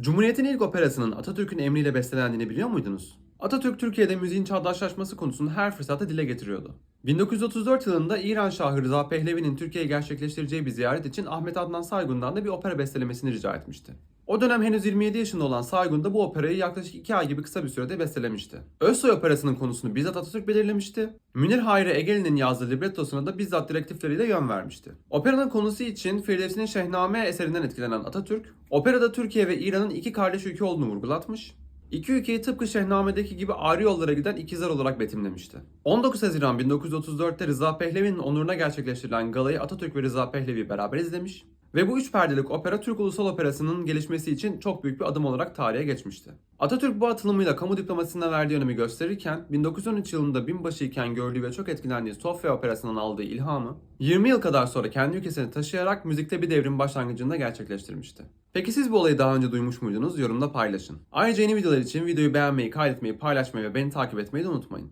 Cumhuriyet'in ilk operasının Atatürk'ün emriyle bestelendiğini biliyor muydunuz? Atatürk Türkiye'de müziğin çağdaşlaşması konusunu her fırsatta dile getiriyordu. 1934 yılında İran Şahı Rıza Pehlevi'nin Türkiye'ye gerçekleştireceği bir ziyaret için Ahmet Adnan Saygun'dan da bir opera bestelemesini rica etmişti. O dönem henüz 27 yaşında olan Saygun da bu operayı yaklaşık 2 ay gibi kısa bir sürede bestelemişti. Özsoy Operası'nın konusunu bizzat Atatürk belirlemişti. Münir Hayri Egeli'nin yazdığı librettosuna da bizzat direktifleriyle yön vermişti. Operanın konusu için Firdevsi'nin Şehname eserinden etkilenen Atatürk, operada Türkiye ve İran'ın iki kardeş ülke olduğunu vurgulatmış, İki ülkeyi tıpkı Şehname'deki gibi ayrı yollara giden ikizler olarak betimlemişti. 19 Haziran 1934'te Rıza Pehlevi'nin onuruna gerçekleştirilen galayı Atatürk ve Rıza Pehlevi beraber izlemiş ve bu üç perdelik opera Türk Ulusal Operası'nın gelişmesi için çok büyük bir adım olarak tarihe geçmişti. Atatürk bu atılımıyla kamu diplomasisine verdiği önemi gösterirken 1913 yılında binbaşı iken gördüğü ve çok etkilendiği Sofya Operası'ndan aldığı ilhamı 20 yıl kadar sonra kendi ülkesine taşıyarak müzikte bir devrim başlangıcında gerçekleştirmişti. Peki siz bu olayı daha önce duymuş muydunuz? Yorumda paylaşın. Ayrıca yeni videolar için videoyu beğenmeyi, kaydetmeyi, paylaşmayı ve beni takip etmeyi de unutmayın.